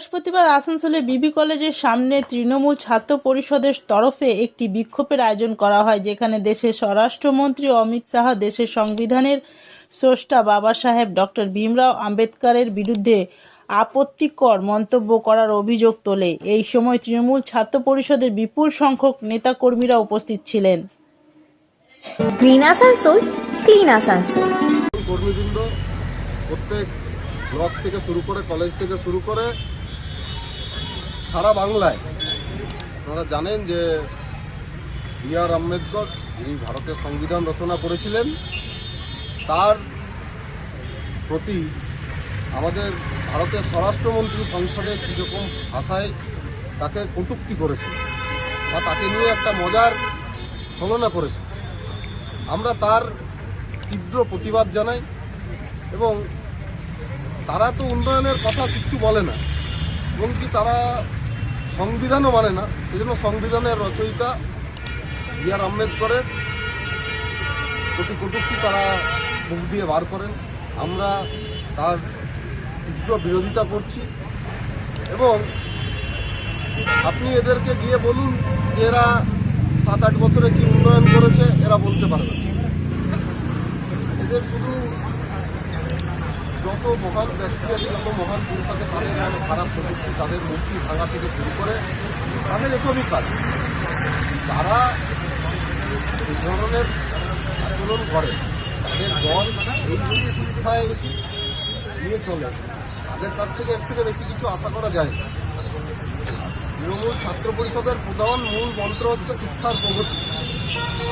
বৃহস্পতিবার আসানসোলে বিবি কলেজের সামনে তৃণমূল ছাত্র পরিষদের তরফে একটি বিক্ষোভের আয়োজন করা হয় যেখানে দেশের স্বরাষ্ট্রমন্ত্রী অমিত শাহ দেশের সংবিধানের স্রষ্টা বাবা সাহেব ডক্টর ভীমরাও আম্বেদকরের বিরুদ্ধে আপত্তিকর মন্তব্য করার অভিযোগ তোলে। এই সময় তৃণমূল ছাত্র পরিষদের বিপুল সংখ্যক নেতাকর্মীরা উপস্থিত ছিলেন। Green Asansol clean Asansol. কর্মীবৃন্দ প্রত্যেক ব্লক থেকে শুরু করে কলেজ থেকে শুরু করে সারা বাংলায়। আপনারা জানেন যে বি আর আম্বেদকর, যিনি ভারতের সংবিধান রচনা করেছিলেন, তার প্রতি আমাদের ভারতের স্বরাষ্ট্রমন্ত্রী সংসদে কীরকম ভাষায় তাকে কটুক্তি করেছে বা তাকে নিয়ে একটা মজার ছলনা করেছে। আমরা তার তীব্র প্রতিবাদ জানাই এবং তারা তো উন্নয়নের কথা কিচ্ছু বলে না। এবং কি তারা সংবিধানও মানে না এই সেজন্য সংবিধানের রচয়িতা বি আর আম্বেদকরের প্রতি কটূক্তি তারা মুখ দিয়ে বার করেন। আমরা তার তীব্র বিরোধিতা করছি। এবং আপনি এদেরকে গিয়ে বলুন যে এরা সাত আট বছরে কি উন্নয়ন করেছে, এরা বলতে পারবে এদের শুধু যত মহান ব্যক্তি আছে, যত মহান পুরুষ আছে, তাদের খারাপ প্রযুক্তি তাদের মূর্তি ভাঙা থেকে শুরু করে তাদের এসবই কাজ। যারা এই ধরনের আচরণ করে, তাদের দল এইগুলি শিক্ষায় নিয়ে চলে? তাদের কাছ থেকে এর থেকে বেশি কিছু আশা করা যায় তৃণমূল ছাত্র পরিষদের প্রধান মূল মন্ত্র হচ্ছে শিক্ষার প্রগতি।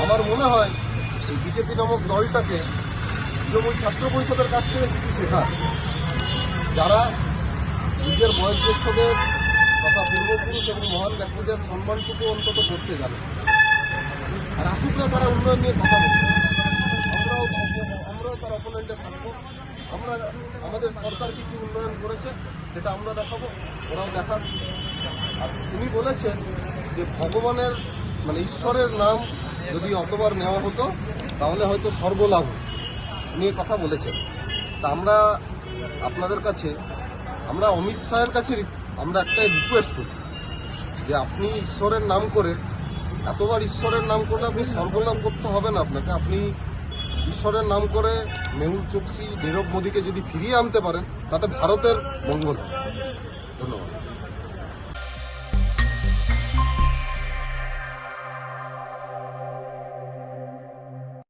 আমার মনে হয় এই বিজেপি নামক দলটাকে তৃণমূল ছাত্র পরিষদের কাছ থেকে কিছু শেখার। যারা নিজের বয়োজ্যেষ্ঠদের তথা পূর্বপুরুষ এবং মহান ব্যক্তিদের সম্মানটুকু অন্তত করতে জানে। আর আসুক না তারা উন্নয়ন নিয়ে কথা বলবে আমরাও আমরাও তার অপোনেন্টে থাকব। আমরা, আমাদের সরকার কি কি উন্নয়ন করেছে সেটা আমরা দেখাবো, ওরাও দেখান আর তিনি বলেছেন যে ভগবানের মানে ঈশ্বরের নাম যদি অতবার নেওয়া হতো, তাহলে হয়তো সর্বলাভ হতো। এ কথা বলেছেন। তা আমরা আপনাদের কাছে, আমরা অমিত শাহের কাছে আমরা একটাই রিকোয়েস্ট করি যে আপনি ঈশ্বরের নাম করে, এতবার ঈশ্বরের নাম করলে আপনি সর্বনাম করতে হবে না আপনাকে। আপনি ঈশ্বরের নাম করে মেহুল চোকসি, নীরব মোদীকে যদি ফিরিয়ে আনতে পারেন, তাতে ভারতের মঙ্গল হবে।